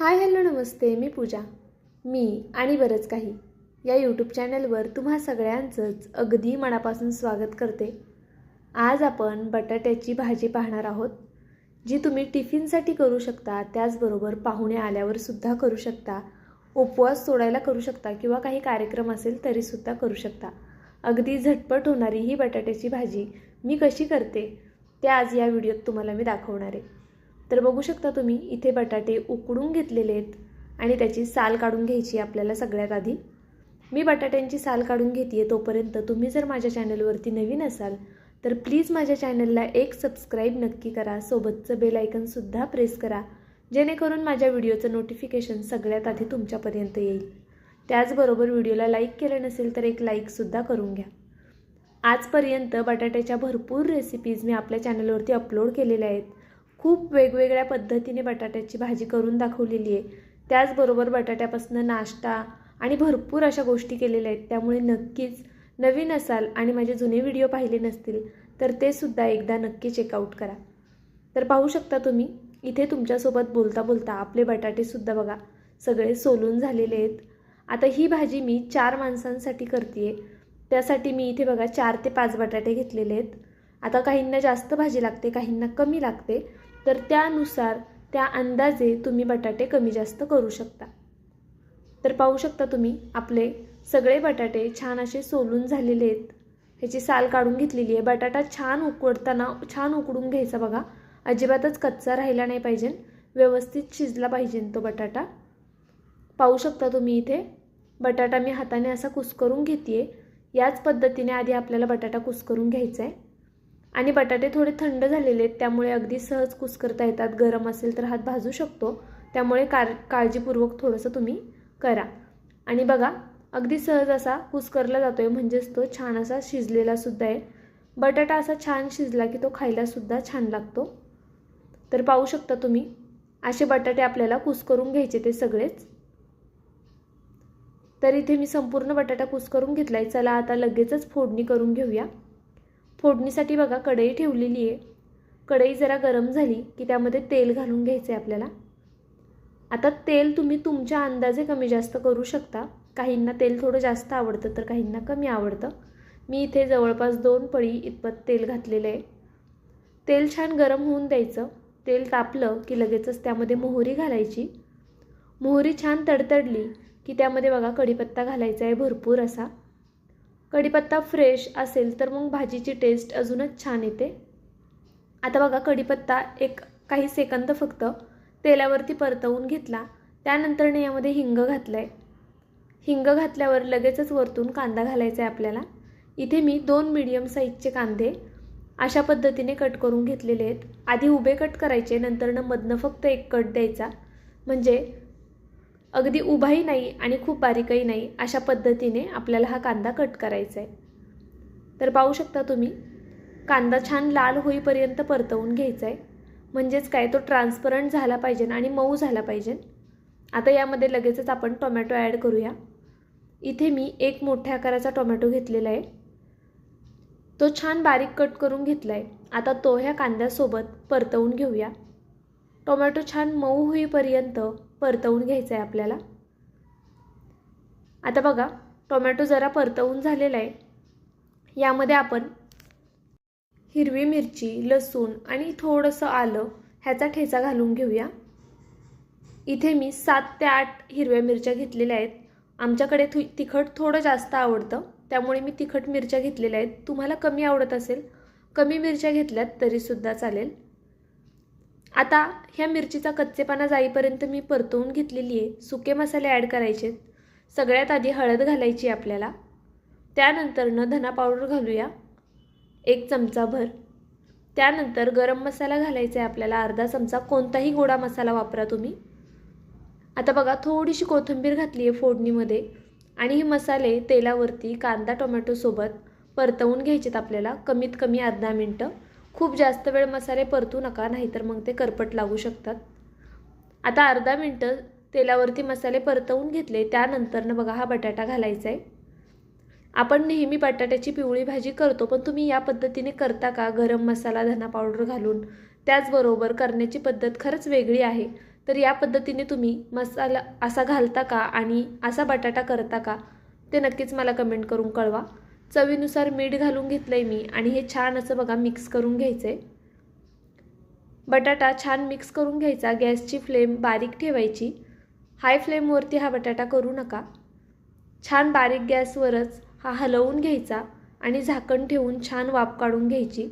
Hi hello नमस्ते मी पूजा. मी आणि बरंच काही या यूट्यूब चॅनलवर तुम्हा सगळ्यांचंच अगदी मनापासून स्वागत करते. आज आपण बटाट्याची भाजी पाहणार आहोत जी तुम्ही टिफिनसाठी करू शकता त्याचबरोबर पाहुणे आल्यावरसुद्धा करू शकता उपवास सोडायला करू शकता किंवा काही कार्यक्रम असेल तरीसुद्धा करू शकता. अगदी झटपट होणारी ही बटाट्याची भाजी मी कशी करते ते आज या व्हिडिओत तुम्हाला मी दाखवणार आहे. तर बघू शकता तुम्ही इथे बटाटे उकडून घेतलेले आहेत आणि त्याची साल काढून घ्यायची आपल्याला सगळ्यात आधी. मी बटाट्यांची साल काढून घेते आहे तोपर्यंत तुम्ही जर माझ्या चॅनलवरती नवीन असाल तर प्लीज माझ्या चॅनलला एक सबस्क्राईब नक्की करा सोबतचं बेल आयकनसुद्धा प्रेस करा जेणेकरून माझ्या व्हिडिओचं नोटिफिकेशन सगळ्यात आधी तुमच्यापर्यंत येईल. त्याचबरोबर व्हिडिओला लाईक केलं नसेल तर एक लाईकसुद्धा करून घ्या. आजपर्यंत बटाट्याच्या भरपूर रेसिपीज मी आपल्या चॅनलवरती अपलोड केलेल्या आहेत. खूप वेगवेगळ्या पद्धतीने बटाट्याची भाजी करून दाखवलेली आहे. त्याचबरोबर बटाट्यापासून नाश्ता आणि भरपूर अशा गोष्टी केलेल्या आहेत. त्यामुळे नक्कीच नवीन असाल आणि माझे जुने व्हिडिओ पाहिले नसतील तर ते सुद्धा एकदा नक्की चेकआउट करा. तर पाहू शकता तुम्ही इथे तुमच्यासोबत बोलता बोलता आपले बटाटेसुद्धा बघा सगळे सोलून झालेले आहेत. आता ही भाजी मी चार माणसांसाठी करते आहे त्यासाठी मी इथे बघा चार ते पाच बटाटे घेतलेले आहेत. आता काहींना जास्त भाजी लागते काहींना कमी लागते. तर त्यानुसार त्या अंदाजे तुम्ही बटाटे कमी जास्त करू शकता. तर पाहू शकता तुम्ही आपले सगळे बटाटे छान असे सोलून झालेले आहेत. ह्याची साल काढून घेतलेली आहे. बटाटा छान उकडताना छान उकडून घ्यायचा बघा. अजिबातच कच्चा राहिला नाही पाहिजे. व्यवस्थित शिजला पाहिजे तो बटाटा. पाहू शकता तुम्ही इथे बटाटा मी हाताने असा कुस्करून घेते याच पद्धतीने आधी आपल्याला बटाटा कुस्करून घ्यायचा आहे. आणि बटाटे थोडे थंड झालेले आहेत त्यामुळे अगदी सहज कुस्करता येतात. गरम असेल तर हात भाजू शकतो. त्यामुळे कार काळजीपूर्वक थोडंसं तुम्ही करा. आणि बघा अगदी सहज असा कुस्करला जातो आहे म्हणजेच तो छान असा शिजलेला सुद्धा आहे. बटाटा असा छान शिजला की तो खायलासुद्धा छान लागतो. तर पाहू शकता तुम्ही असे बटाटे आपल्याला कुस्करून घ्यायचे ते सगळेच. तर इथे मी संपूर्ण बटाटा कुस्करून घेतला आहे चला आता लगेचच फोडणी करून घेऊया. फोडणीसाठी बघा कढई ठेवलेली आहे. कढई जरा गरम झाली की त्यामध्ये तेल घालून घ्यायचं आहे आपल्याला. आता तेल तुम्ही तुमच्या अंदाजे कमी जास्त करू शकता. काहींना तेल थोडं जास्त आवडतं तर काहींना कमी आवडतं. मी इथे जवळपास दोन पळी इतपत तेल घातलेलं आहे. तेल छान गरम होऊन द्यायचं. तेल तापलं की लगेचच त्यामध्ये मोहरी घालायची. मोहरी छान तडतडली की त्यामध्ये बघा कढीपत्ता घालायचा आहे भरपूर असा. कढीपत्ता फ्रेश असेल तर मग भाजीची टेस्ट अजूनच छान येते. आता बघा कढीपत्ता एक काही सेकंद फक्त तेलावरती परतवून घेतला. त्यानंतरने यामध्ये हिंग घातलं आहे हिंग घातल्यावर लगेचच वरतून कांदा घालायचा आहे आपल्याला. इथे मी दोन मीडियम साईजचे कांदे अशा पद्धतीने कट करून घेतलेले आहेत. आधी उभे कट करायचे नंतरनं मधनं फक्त एक कट द्यायचा. म्हणजे अगदी उभाही नाही आणि खूप बारीकही नाही अशा पद्धतीने आपल्याला हा कांदा कट करायचा आहे तर पाहू शकता तुम्ही कांदा छान लाल होईपर्यंत परतवून घ्यायचा आहे म्हणजेच काय तो ट्रान्सपरंट झाला पाहिजे आणि मऊ झाला पाहिजे. आता यामध्ये लगेचच आपण टोमॅटो ॲड करूया. इथे मी एक मोठ्या आकाराचा टोमॅटो घेतलेला आहे. तो छान बारीक कट करून घेतला आहे आता तो ह्या कांद्यासोबत परतवून घेऊया. टोमॅटो छान मऊ होईपर्यंत परतवून घ्यायचं आहे आपल्याला. आता बघा टोमॅटो जरा परतवून झालेला आहे. यामध्ये आपण हिरवी मिरची लसूण आणि थोडंसं आलं ह्याचा ठेचा घालून घेऊया. इथे मी सात ते आठ हिरव्या मिरच्या घेतलेल्या आहेत. आमच्याकडे थु तिखट थोडं जास्त आवडतं त्यामुळे मी तिखट मिरच्या घेतलेल्या आहेत. तुम्हाला कमी आवडत असेल कमी मिरच्या घेतल्यात तरीसुद्धा चालेल. आता ह्या मिरचीचा कच्चेपणा जाईपर्यंत मी परतवून घेतलेली आहे. सुके मसाले ॲड करायचे सगळ्यात आधी हळद घालायची आपल्याला. त्यानंतरनं धना पावडर घालूया. एक चमचाभर. त्यानंतर गरम मसाला घालायचा आहे आपल्याला. अर्धा चमचा कोणताही गोडा मसाला वापरा तुम्ही. आता बघा थोडीशी कोथिंबीर घातली आहे फोडणीमध्ये. आणि हे मसाले तेलावरती कांदा टोमॅटोसोबत परतवून घ्यायचेत आपल्याला. कमीत कमी अर्धा मिनटं. खूप जास्त वेळ मसाले परतू नका नाहीतर मग ते करपट लागू शकतात. आता अर्धा मिनटं तेलावरती मसाले परतवून घेतले त्यानंतरनं बघा हा बटाटा घालायचा आहे आपण नेहमी बटाट्याची पिवळी भाजी करतो पण तुम्ही या पद्धतीने करता का? गरम मसाला धना पावडर घालून. त्याचबरोबर करण्याची पद्धत खरंच वेगळी आहे. तर या पद्धतीने तुम्ही मसाला असा घालता का? आणि असा बटाटा करता का? ते नक्कीच मला कमेंट करून कळवा. चवीनुसार मीठ घालून घेतलं आहे मी आणि हे छान असं बघा मिक्स करून घ्यायचं आहे बटाटा छान मिक्स करून घ्यायचा गॅसची फ्लेम बारीक ठेवायची. हाय फ्लेमवरती हा बटाटा करू नका. छान बारीक गॅसवरच हा हलवून घ्यायचा आणि झाकण ठेवून छान वाफ काढून घ्यायची.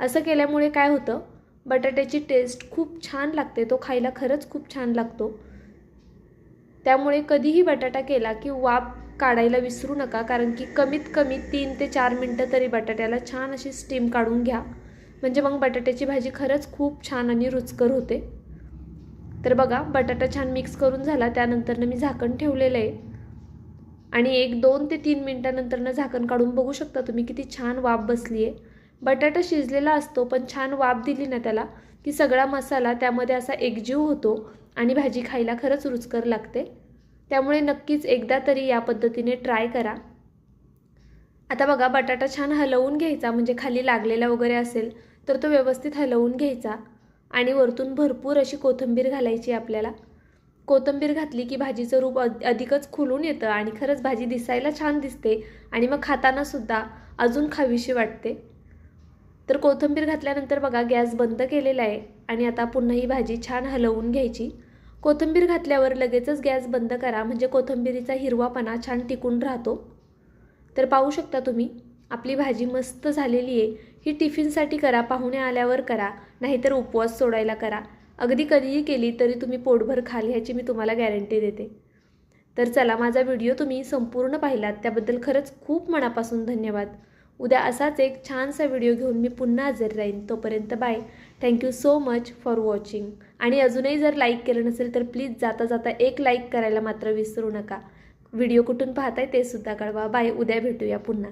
असं केल्यामुळे काय होतं? बटाट्याची टेस्ट खूप छान लागते तो खायला खरंच खूप छान लागतो. त्यामुळे कधीही बटाटा केला की वाफ काढायला विसरू नका कारण की कमीत कमी तीन ते चार मिनटं तरी बटाट्याला छान अशी स्टीम काढून घ्या. म्हणजे मग बटाट्याची भाजी खरंच खूप छान आणि रुचकर होते. तर बघा बटाटा छान मिक्स करून झाला त्यानंतरनं मी झाकण ठेवलेलं आहे. आणि एक दोन ते तीन मिनटानंतरनं झाकण काढून बघू शकता तुम्ही किती छान वाफ बसली आहे. बटाटा शिजलेला असतो पण छान वाफ दिली ना त्याला की सगळा मसाला त्यामध्ये असा एकजीव होतो आणि भाजी खायला खरंच रुचकर लागते. त्यामुळे नक्कीच एकदा तरी या पद्धतीने ट्राय करा. आता बघा बटाटा छान हलवून घ्यायचा म्हणजे खाली लागलेला वगैरे असेल तर तो व्यवस्थित हलवून घ्यायचा. आणि वरतून भरपूर अशी कोथिंबीर घालायची आपल्याला. कोथिंबीर घातली की भाजीचं रूप अधिकच खुलून येतं आणि खरंच भाजी दिसायला छान दिसते आणि मग खातानासुद्धा अजून खावीशी वाटते. तर कोथिंबीर घातल्यानंतर बघा गॅस बंद केलेला आहे आणि आता पुन्हा ही भाजी छान हलवून घ्यायची. कोथिंबीर घातल्यावर लगेचच गॅस बंद करा. म्हणजे कोथिंबीरीचा हिरवापणा छान टिकून राहतो. तर पाहू शकता तुम्ही आपली भाजी मस्त झालेली आहे. ही टिफिनसाठी करा पाहुणे आल्यावर करा नाहीतर उपवास सोडायला करा. अगदी कधीही केली तरी तुम्ही पोटभर खाल ह्याची मी तुम्हाला गॅरंटी देते. तर चला माझा व्हिडिओ तुम्ही संपूर्ण पाहिलात. त्याबद्दल खरंच खूप मनापासून धन्यवाद. उद्या असाच एक छानसा व्हिडिओ घेऊन मी पुन्हा हजर राहीन. तोपर्यंत bye. Thank you so much for watching आणि अजूनही जर लाईक केलं नसेल तर प्लीज जाता जाता एक लाईक करायला मात्र विसरू नका. व्हिडिओ कुठून पाहताय ते सुद्धा कळवा. बाय उद्या भेटूया पुन्हा.